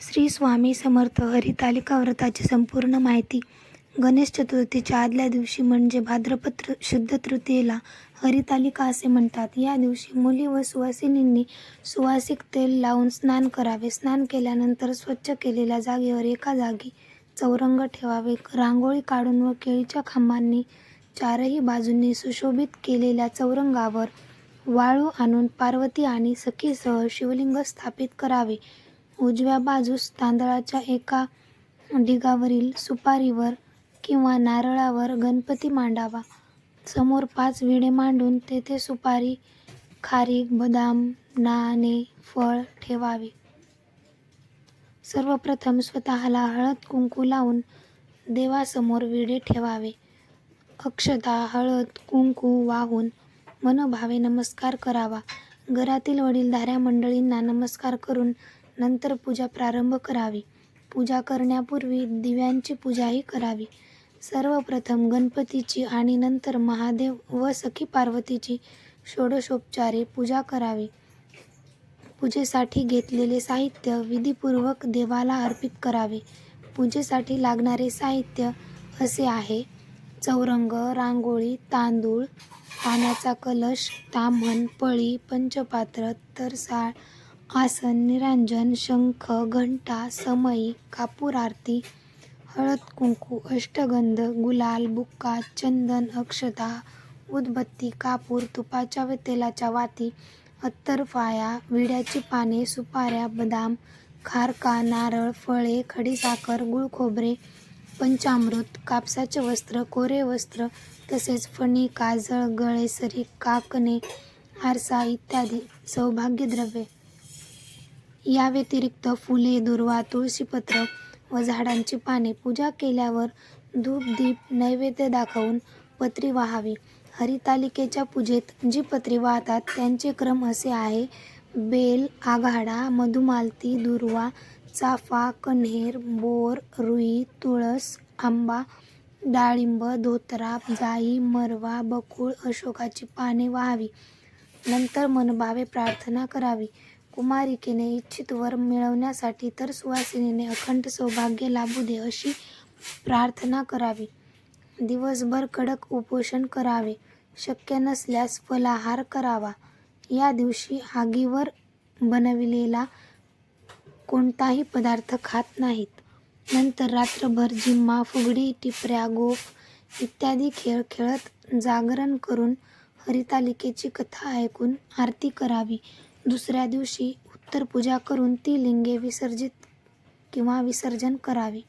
श्री स्वामी समर्थ हरितालिका व्रताची संपूर्ण माहिती गणेश चतुर्थीच्या आदल्या दिवशी म्हणजे भाद्रपद शुद्ध तृतीयेला हरितालिका असे म्हणतात. या दिवशी मुली व सुवासिनींनी सुवासिक तेल लावून स्नान करावे. स्नान केल्यानंतर स्वच्छ केलेल्या जागेवर एका जागी चौरंग ठेवावे. रांगोळी काढून व केळीच्या खांबांनी चारही बाजूंनी सुशोभित केलेल्या चौरंगावर वाळू आणून पार्वती आणि सखीसह शिवलिंग स्थापित करावे. उजव्या बाजूस तांदळाच्या एका ढिगावरील सुपारीवर किंवा नारळावर गणपती मांडावा. समोर पाच विडे मांडून तेथे सुपारी, खारीक, बदाम, नाणे, फळ ठेवावे. सर्वप्रथम स्वतःला हळद कुंकू लावून देवासमोर विडे ठेवावे. अक्षता, हळद कुंकू वाहून मनोभावे नमस्कार करावा. घरातील वडीलधाऱ्या मंडळींना नमस्कार करून नंतर पूजा प्रारंभ करावी. पूजा करण्यापूर्वी दिव्यांची पूजाही करावी. सर्वप्रथम गणपतीची आणि नंतर महादेव व सखी पार्वतीची षोडशोपचारे पूजा करावी. पूजेसाठी घेतलेले साहित्य विधीपूर्वक देवाला अर्पित करावे. पूजेसाठी लागणारे साहित्य असे आहे. चौरंग, रांगोळी, तांदूळ, पाण्याचा कलश, ताम्हण, पळी, पंचपात्र, तरसाळ, आसन, निरांजन, शंख, घंटा, समई, कापूर आरती, हळद कुंकू, अष्टगंध, गुलाल, बुक्का, चंदन, अक्षता, उदबत्ती, कापूर, तुपाच्या व तेलाच्या वाती, अत्तरफाया विड्याची पाने, सुपाऱ्या, बदाम, खारका, नारळ, फळे, खडीसाखर, गुळखोबरे पंचामृत, कापसाचे वस्त्र, कोरे वस्त्र तसेच फणी, काजळ, गळेसरी, काकणे, आरसा इत्यादी सौभाग्यद्रव्ये. या व्यतिरिक्त फुले, दुर्वा, तुळशीपत्र व झाडांची पाने. पूजा केल्यावर धूप दीप नैवेद्य दाखवून पत्री वाहावी. हरितालिकेच्या पूजेत जी पत्री वाहतात त्यांचे क्रम असे आहे. बेल, आघाडा, मधुमालती, दुर्वा, चाफा, कण्हेर, बोर, रुई, तुळस, आंबा, डाळिंब, धोतरा, जाई, मरवा, बकुळ, अशोकाची पाने वाहावी. नंतर मनभावे प्रार्थना करावी. कुमारिकेने इच्छित वर मिळवण्यासाठी तर सुवासिनीने अखंड सौभाग्य लाभू दे अशी प्रार्थना करावी. दिवसभर कडक उपोषण करावे. शक्य नसल्यास फलाहार करावा. या दिवशी आगीवर बनविलेला कोणताही पदार्थ खात नाहीत. नंतर रात्रभर जिम्मा फुगडी, टिपऱ्या, गोफ इत्यादी खेळ खेळत जागरण करून हरितालिकेची कथा ऐकून आरती करावी. दुसऱ्या दिवशी उत्तर पूजा करून ती लिंगे विसर्जित किंवा विसर्जन करावी.